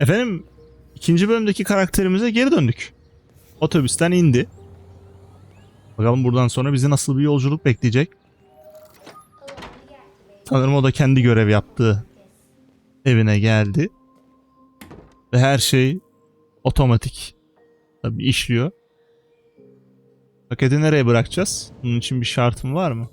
Efendim ikinci bölümdeki karakterimize geri döndük. Otobüsten indi. Bakalım buradan sonra bizi nasıl bir yolculuk bekleyecek. Sanırım o da kendi görev yaptığı evine geldi. Ve her şey otomatik tabii işliyor. Paketi nereye bırakacağız? Bunun için bir şartım var mı?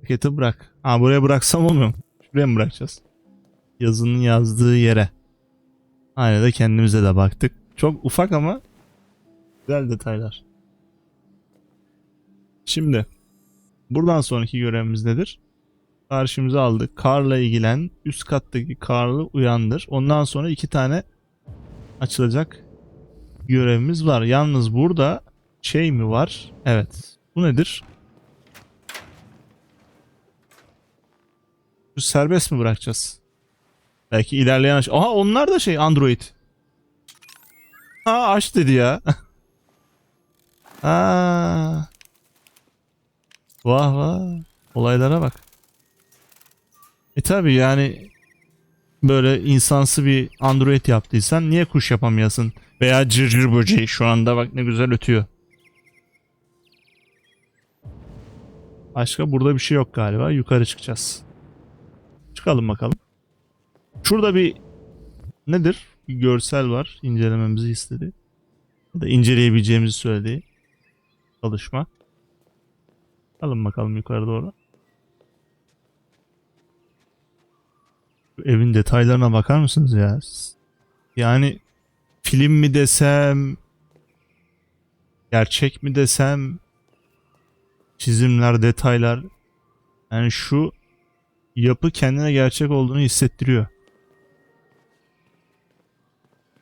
Paketi bırak. Ha buraya bıraksam olmuyor mu? Şuraya mı bırakacağız? Yazının yazdığı yere. Aynada kendimize de baktık. Çok ufak ama güzel detaylar. Şimdi buradan sonraki görevimiz nedir? Karşımıza aldık. Karla ilgilen. Üst kattaki karlı uyandır. Ondan sonra iki tane açılacak görevimiz var. Yalnız burada şey mi var? Evet. Bu nedir? Bu serbest mi bırakacağız? Belki ilerleyen aş- Aha onlar da şey Android. Ha aç dedi ya. Aa. Vah vah. Olaylara bak. E tabi yani böyle insansı bir Android yaptıysan niye kuş yapamayasın? Veya cırcır böceği şu anda bak ne güzel ötüyor. Başka burada bir şey yok galiba. Yukarı çıkacağız. Çıkalım bakalım. Şurada bir nedir? Bir görsel var. İncelememizi istedi. Ya da inceleyebileceğimizi söyledi. Çalışma. Alın bakalım yukarı doğru. Şu evin detaylarına bakar mısınız ya? Yani film mi desem gerçek mi desem çizimler, detaylar yani şu yapı kendine gerçek olduğunu hissettiriyor.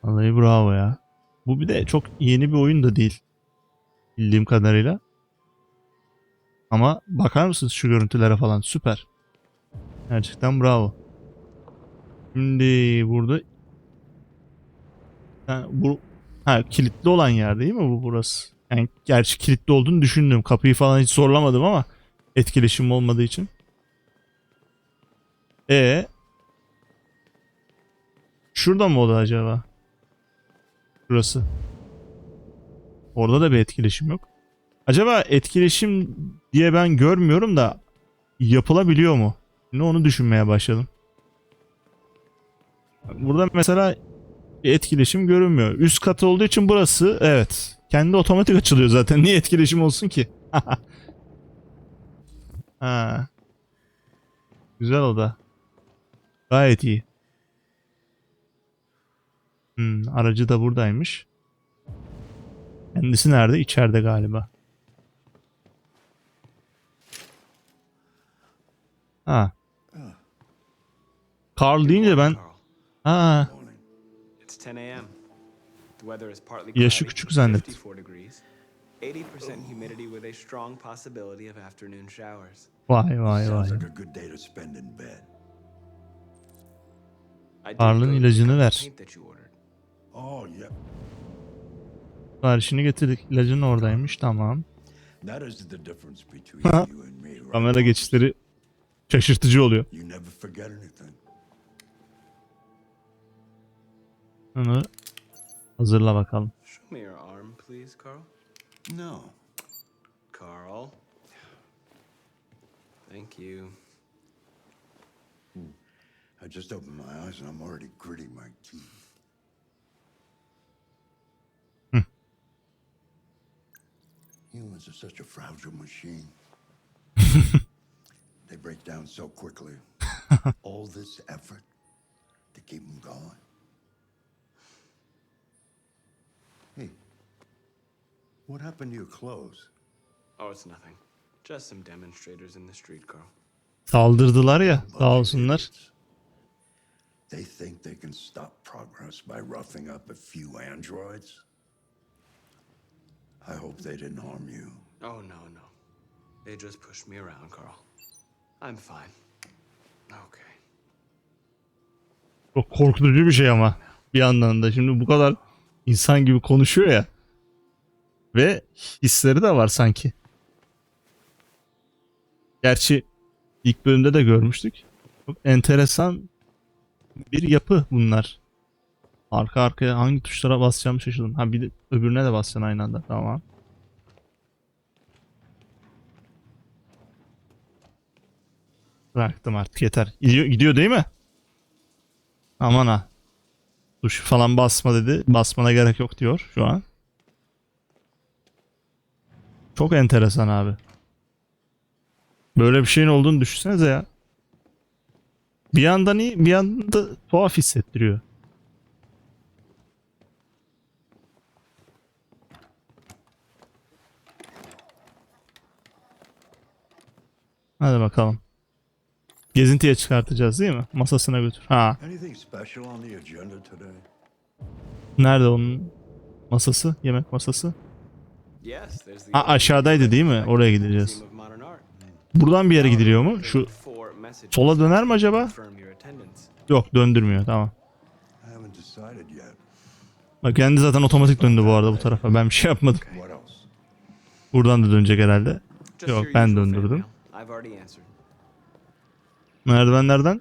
Vallahi bravo ya. Bu bir de çok yeni bir oyun da değil. Bildiğim kadarıyla. Ama bakar mısınız şu görüntülere falan? Süper. Gerçekten bravo. Şimdi burada ha, bu ha, kilitli olan yer değil mi bu burası? Yani gerçi kilitli olduğunu düşündüm. Kapıyı falan hiç zorlamadım ama etkileşim olmadığı için. E Şurada mı o da acaba? Şurası. Orada da bir etkileşim yok. Acaba etkileşim diye ben görmüyorum da yapılabiliyor mu? Şimdi onu düşünmeye başladım. Burada mesela bir etkileşim görünmüyor. Üst katı olduğu için burası evet. Kendi otomatik açılıyor zaten. Niye etkileşim olsun ki? ha. Güzel o da. Gayet iyi. Hmm, aracı da buradaymış. Kendisi nerede? İçeride galiba. Ha. Carl deyince ben ha It's 10 a.m. The weather is partly Yaşı küçük zannettim. 54 degrees. 80% humidity with a strong possibility of afternoon showers. vay vay vay. Carl'ın ilacını ver. Oh, yeah. Siparişini getirdik. İlacın oradaymış. Tamam. Ha. Kamera geçişleri şaşırtıcı oluyor. You never forget anything. Onu hazırla bakalım. Show me your arm, please, Carl. No. Carl. Thank you. I just opened my eyes and I'm already gritting my teeth. Humans are such a fragile machine. they break down so quickly. All this effort to keep them going. Hey, what happened to your clothes? Oh, it's nothing. Just some demonstrators in the street, Carl. Saldırdılar ya. Sağ olsunlar. Idiots. They think they can stop progress by roughing up a few androids? I hope they didn't harm you. Oh, no, no. They just pushed me around, Carl. I'm fine. Okay. Çok korkutucu bir şey ama. Bir yandan da şimdi bu kadar insan gibi konuşuyor ya. Ve hisleri de var sanki. Gerçi ilk bölümde de görmüştük. Çok enteresan bir yapı bunlar. Arka arkaya hangi tuşlara basacağımı şaşırdım. Ha bir de öbürüne de basacaksın aynı anda. Tamam. Bıraktım artık yeter. Gidiyor, gidiyor değil mi? Aman ha. Tuş falan basma dedi. Basmana gerek yok diyor şu an. Çok enteresan abi. Böyle bir şeyin olduğunu düşünsenize ya. Bir yandan iyi, bir yandan da tuhaf hissettiriyor. Hadi bakalım. Gezintiye çıkartacağız değil mi? Masasına götür. Ha, nerede onun masası? Yemek masası? Ha, aşağıdaydı değil mi? Oraya gideceğiz. Buradan bir yere gidiliyor mu? Şu sola döner mi acaba? Yok döndürmüyor tamam. Bak kendi zaten otomatik döndü bu arada bu tarafa. Ben bir şey yapmadım. Buradan da dönecek herhalde. Yok, ben döndürdüm. I've already answered. Merdivenlerden.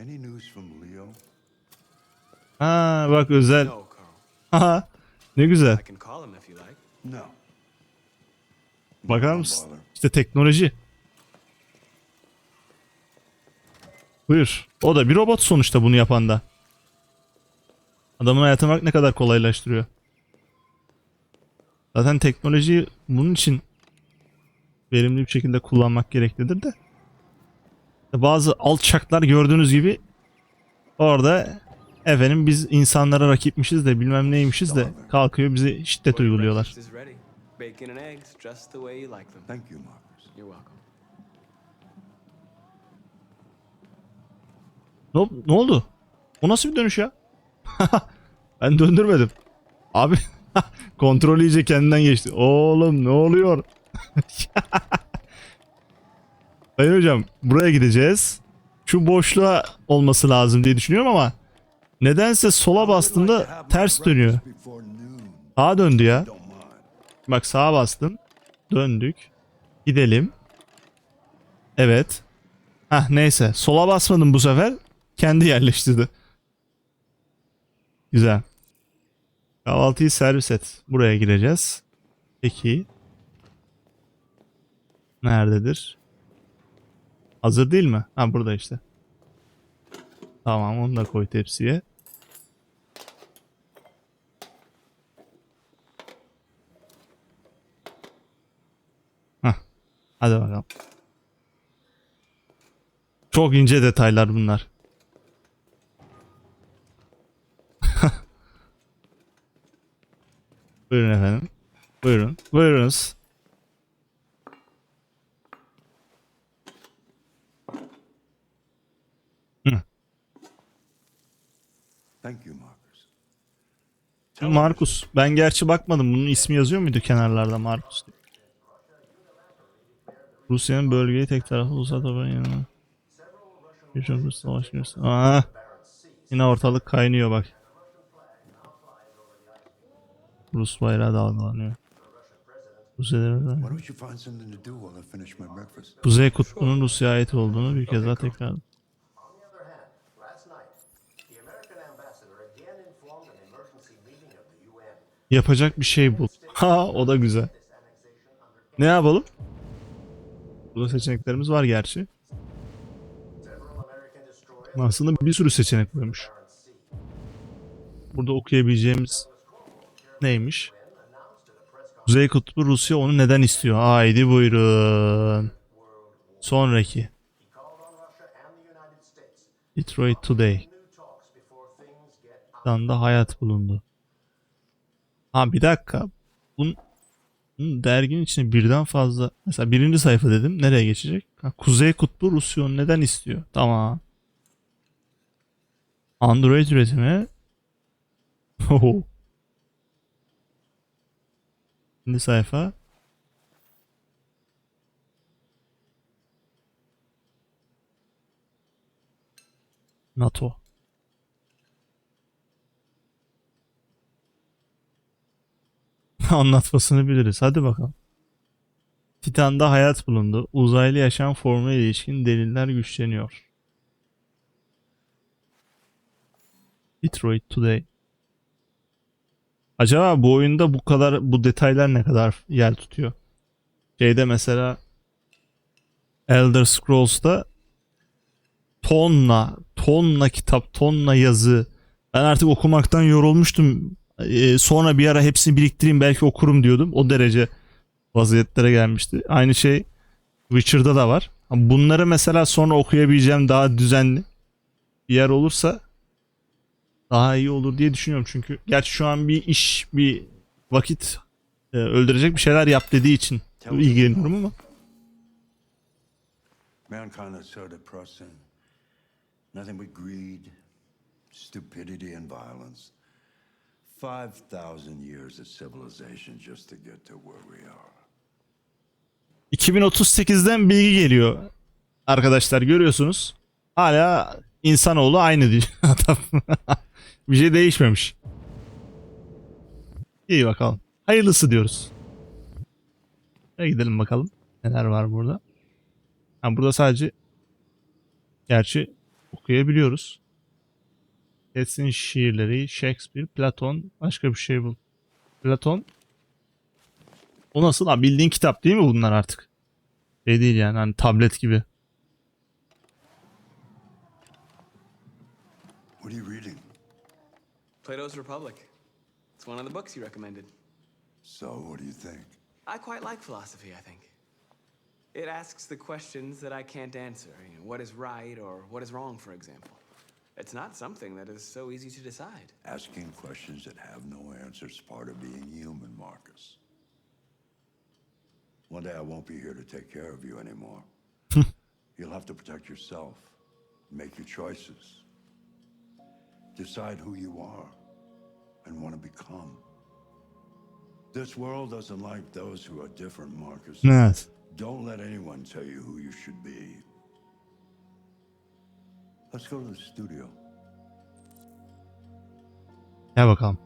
Any news from Leo? Ha bak özel. No. Haha. ne güzel. I can call him if you like. No. Bakar mısın? İşte teknoloji. Buyur. O da bir robot sonuçta bunu yapan da. Adamın hayatını bak ne kadar kolaylaştırıyor. Zaten teknolojiyi bunun için verimli bir şekilde kullanmak gereklidir de. Bazı alçaklar gördüğünüz gibi orada efendim biz insanlara rakipmişiz de bilmem neymişiz de kalkıyor bizi şiddet uyguluyorlar. Ne, ne oldu? O nasıl bir dönüş ya? ben döndürmedim. Abi kontrol iyice kendinden geçti. Oğlum ne oluyor? Sayın hocam buraya gideceğiz. Şu boşluğa olması lazım diye düşünüyorum ama nedense sola bastığımda ters dönüyor. Sağa döndü ya. Bak sağa bastım. Döndük. Gidelim. Evet. Hah neyse. Sola basmadım bu sefer. Kendi yerleştirdi. Güzel. Kahvaltıyı servis et. Buraya gireceğiz. Peki. Nerededir? Hazır değil mi? Ha burada işte. Tamam onu da koy tepsiye. Hadi bakalım. Çok ince detaylar bunlar. Buyurun efendim. Buyurun. Buyurunuz. Thank you, Marcus. Markus. Ben gerçi bakmadım. Bunun ismi yazıyor muydu kenarlarda Markus diye. Rusya'nın bölgeyi tek taraflı uzat haberin yanına. Birçok Rus savaş göster. Aa, yine ortalık kaynıyor bak. Rus bayrağı dalgalanıyor. Kuzey Kutbu'nun Rusya'ya ait olduğunu bir kez daha tekrar. Yapacak bir şey bul. Ha o da güzel. Ne yapalım? Burada seçeneklerimiz var gerçi. Aslında bir sürü seçenek koymuş. Burada okuyabileceğimiz neymiş? Kuzey Kutbu Rusya onu neden istiyor? Haydi buyurun. Sonraki. Detroit Today. Out. Danda hayat bulundu. Ha bir dakika. Bunun, bunun derginin içine birden fazla mesela birinci sayfa dedim. Nereye geçecek? Ha, Kuzey Kutbu Rusya neden istiyor? Tamam. Android üretimi. İkinci sayfa. NATO. Anlatmasını biliriz. Hadi bakalım. Titan'da hayat bulundu. Uzaylı yaşam formuna ilişkin deliller güçleniyor. Detroit Today. Acaba bu oyunda bu kadar bu detaylar ne kadar yer tutuyor? Şeyde mesela Elder Scrolls'ta tonla, tonla kitap, tonla yazı. Ben artık okumaktan yorulmuştum. Ee, sonra bir ara hepsini biriktireyim belki okurum diyordum. O derece vaziyetlere gelmişti. Aynı şey Witcher'da da var. Ama Bunları mesela sonra okuyabileceğim daha düzenli bir yer olursa daha iyi olur diye düşünüyorum. Çünkü gerçi şu an bir iş, bir vakit e, öldürecek bir şeyler yap dediği için ilgileniyorum ama. Mankind is so depressing. Nothing but greed, stupidity, and violence. 5,000 years of civilization just to get to where we are. 2038'den bilgi geliyor. Arkadaşlar görüyorsunuz. Hala insanoğlu aynı diyor adam. bir şey değişmemiş. İyi bakalım. Hayırlısı diyoruz. Hadi gidelim bakalım. Neler var burada. Ha, burada sadece gerçi okuyabiliyoruz. Kesin şiirleri, Shakespeare, Platon, başka bir şey bul. Platon o nasıl? Ha, bildiğin kitap değil mi bunlar artık? Şey değil yani hani tablet gibi. What are you reading? Plato's Republic. It's one of the books you recommended. So, what do you think? I quite like philosophy, I think. It asks the questions that I can't answer. You know, what is right or what is wrong, for example. It's not something that is so easy to decide. Asking questions that have no answers is part of being human, Marcus. One day I won't be here to take care of you anymore. You'll have to protect yourself, make your choices, decide who you are and want to become. This world doesn't like those who are different, Marcus. Evet. Don't let anyone tell you who you should be. Let's go to the studio. Gel bakalım.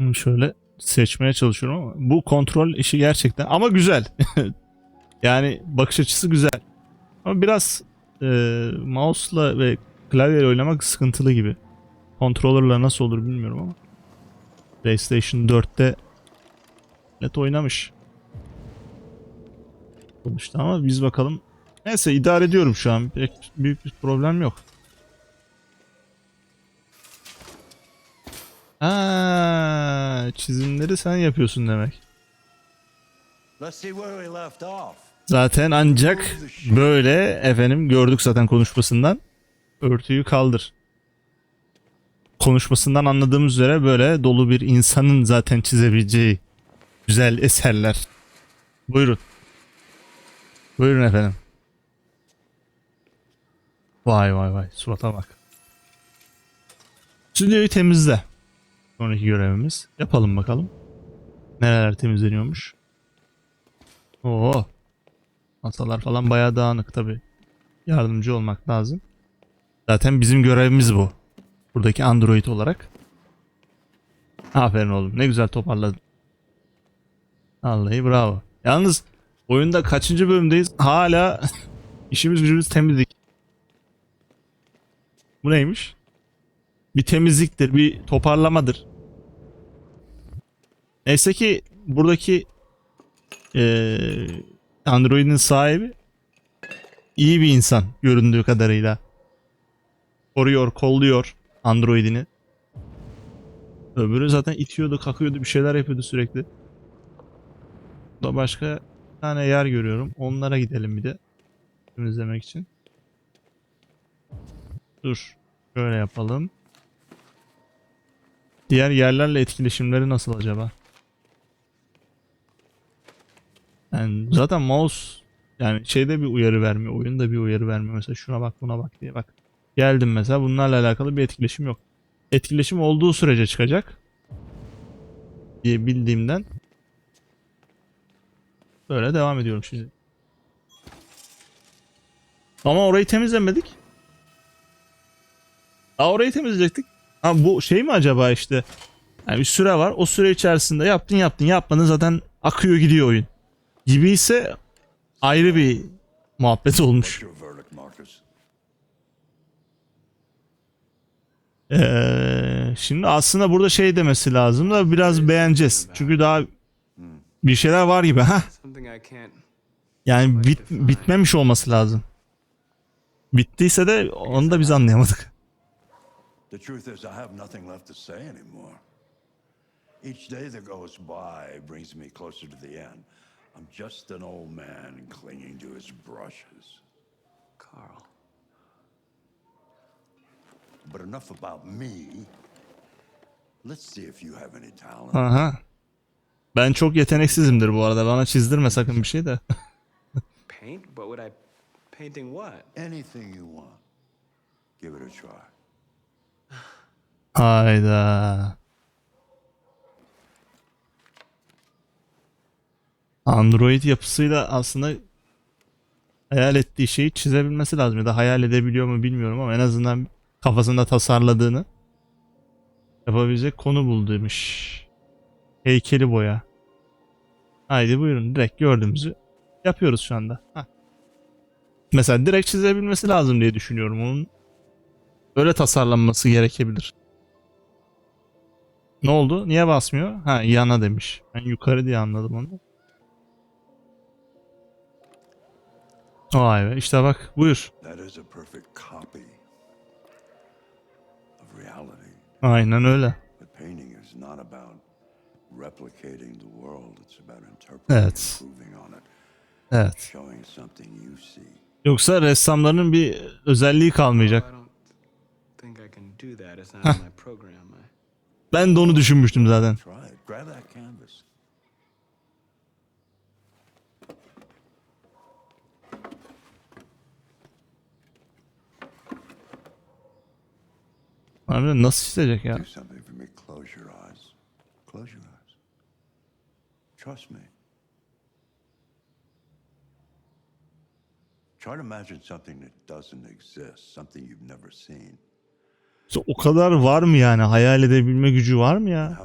Hı, Şöyle seçmeye çalışıyorum ama bu kontrol işi gerçekten ama güzel. yani bakış açısı güzel. Ama biraz e, mouse'la ve klavyeyle oynamak sıkıntılı gibi. Controller'la nasıl olur bilmiyorum ama. PlayStation 4'te net oynamış. Sonuçta ama biz bakalım. Neyse idare ediyorum şu an. Pek büyük bir problem yok. Ha, çizimleri sen yapıyorsun demek. Zaten ancak böyle efendim gördük zaten konuşmasından. Örtüyü kaldır. Konuşmasından anladığımız üzere böyle dolu bir insanın zaten çizebileceği güzel eserler. Buyurun. Buyurun efendim. Vay vay vay surata bak. Stüdyoyu temizle. Sonraki görevimiz. Yapalım bakalım. Nereler temizleniyormuş. Oo. Masalar falan bayağı dağınık tabi. Yardımcı olmak lazım. Zaten bizim görevimiz bu. Buradaki android olarak. Aferin oğlum. Ne güzel toparladın. Vallahi bravo. Yalnız oyunda kaçıncı bölümdeyiz? Hala işimiz gücümüz temizlik. Bu neymiş? Bir temizliktir, bir toparlamadır. Neyse ki buradaki eee Android'in sahibi iyi bir insan göründüğü kadarıyla. Koruyor, kolluyor Android'ini. Öbürü zaten itiyordu, kakıyordu, bir şeyler yapıyordu sürekli. Da başka bir tane yer görüyorum. Onlara gidelim bir de. Temizlemek için. Dur. Şöyle yapalım. Diğer yerlerle etkileşimleri nasıl acaba? Yani zaten mouse yani şeyde bir uyarı vermiyor. Oyunda bir uyarı vermiyor. Mesela şuna bak buna bak diye bak. Geldim mesela bunlarla alakalı bir etkileşim yok. Etkileşim olduğu sürece çıkacak. Diye bildiğimden. Böyle devam ediyorum şimdi. Ama orayı temizlemedik. Aa orayı temizleyecektik. Ha bu şey mi acaba işte? Yani bir süre var. O süre içerisinde yaptın yaptın yapmadın zaten akıyor gidiyor oyun. Gibi ise ayrı bir muhabbet olmuş. Ee, şimdi aslında burada şey demesi lazım da biraz beğeneceğiz. Çünkü daha bir şeyler var gibi. ha. Yani bit, bitmemiş olması lazım. Bittiyse de onu da biz anlayamadık. The truth is, I have nothing left to say anymore. Each day that goes by brings me closer to the end. I'm just an old man clinging to his brushes. Carl. But enough about me. Let's see if you have any talent. Aha. Ben çok yeteneksizimdir bu arada. Bana çizdirme sakın bir şey de. Paint? What would I. Painting what? Anything you want. Give it a try. Hayda. Android yapısıyla aslında hayal ettiği şeyi çizebilmesi lazım ya da hayal edebiliyor mu bilmiyorum ama en azından kafasında tasarladığını yapabilecek konu bulduymuş. Heykeli boya. Haydi buyurun direkt gördüğümüzü yapıyoruz şu anda. Hah. Mesela direkt çizebilmesi lazım diye düşünüyorum onun. Böyle tasarlanması gerekebilir. Ne oldu? Niye basmıyor? Ha yana demiş. Ben yukarı diye anladım onu. Vay be işte bak buyur. Aynen öyle. Evet. Evet. Yoksa ressamların bir özelliği kalmayacak. Heh. Ben de onu düşünmüştüm zaten. Harbiden nasıl çizecek ya? Trust me. Try to imagine something that doesn't exist, something you've never seen o kadar var mı yani? Hayal edebilme gücü var mı ya?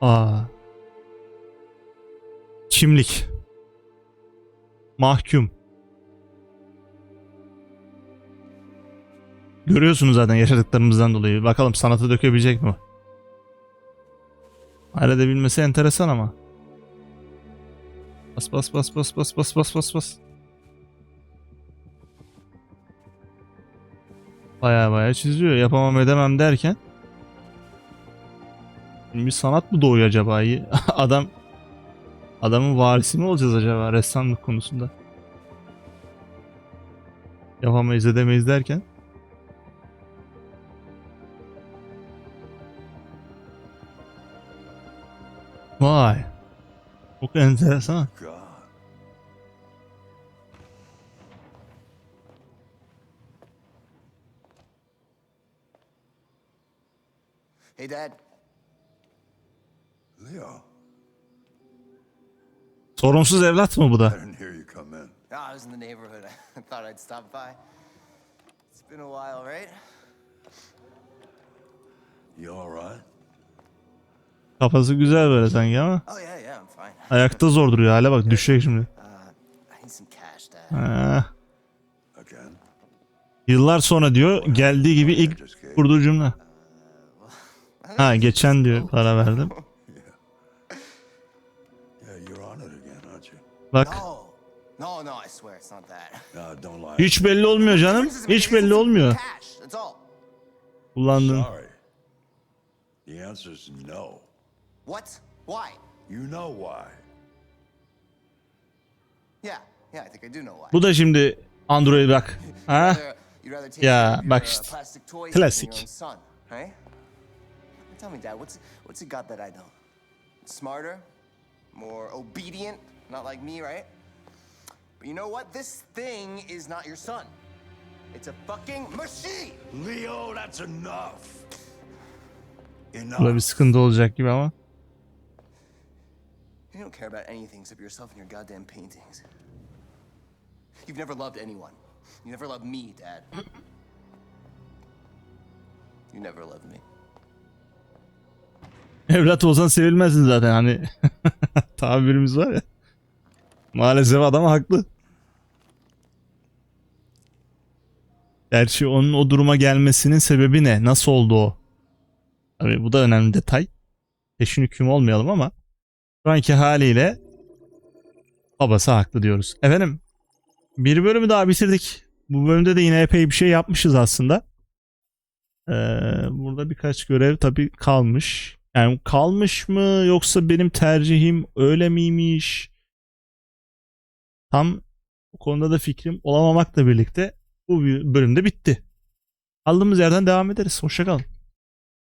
Aa. Kimlik. Mahkum. Görüyorsunuz zaten yaşadıklarımızdan dolayı. Bakalım sanatı dökebilecek mi? Halledebilmesi enteresan ama. Bas bas bas bas bas bas bas bas bas. Baya baya çiziyor. Yapamam edemem derken. Bir sanat mı doğuyor acaba? Adam adamın varisi mi olacağız acaba ressamlık konusunda? Yapamayız edemeyiz derken. Vay. Çok enteresan. Hey, Dad. Leo, Sorunsuz evlat mı bu I da? didn't hear you come in. I was in the neighborhood. I thought I'd stop by. It's been a while, right? You all right? Kafası güzel böyle sanki ama. Ayakta zor duruyor hale bak düşecek şimdi. Ha. Yıllar sonra diyor geldiği gibi ilk kurduğu cümle. Ha geçen diyor para verdim. Bak. Hiç belli olmuyor canım. Hiç belli olmuyor. Kullandın. What? Why? You know why. Yeah, yeah, I think I do know why. Bu da şimdi Android bak. Ha? Ya, bak uh, işte. Klasik. Tell me, Dad, what's what's he got that I don't? Smarter, more obedient, not like me, right? But you know what? This thing is not your son. It's a fucking machine. Leo, that's enough. Enough. Burada bir sıkıntı olacak gibi ama. You don't care about anything except yourself and your goddamn paintings. You've never loved anyone. You never loved me, Dad. You never loved me. Evlat olsan sevilmezdin zaten hani. Tabirimiz var ya. Maalesef adam haklı. Gerçi onun o duruma gelmesinin sebebi ne? Nasıl oldu o? Tabii bu da önemli detay. Peşin hüküm olmayalım ama şu anki haliyle babası haklı diyoruz. Efendim bir bölümü daha bitirdik. Bu bölümde de yine epey bir şey yapmışız aslında. Ee, burada birkaç görev tabii kalmış. Yani kalmış mı yoksa benim tercihim öyle miymiş? Tam bu konuda da fikrim olamamakla birlikte bu bölümde bitti. Aldığımız yerden devam ederiz. Hoşçakalın.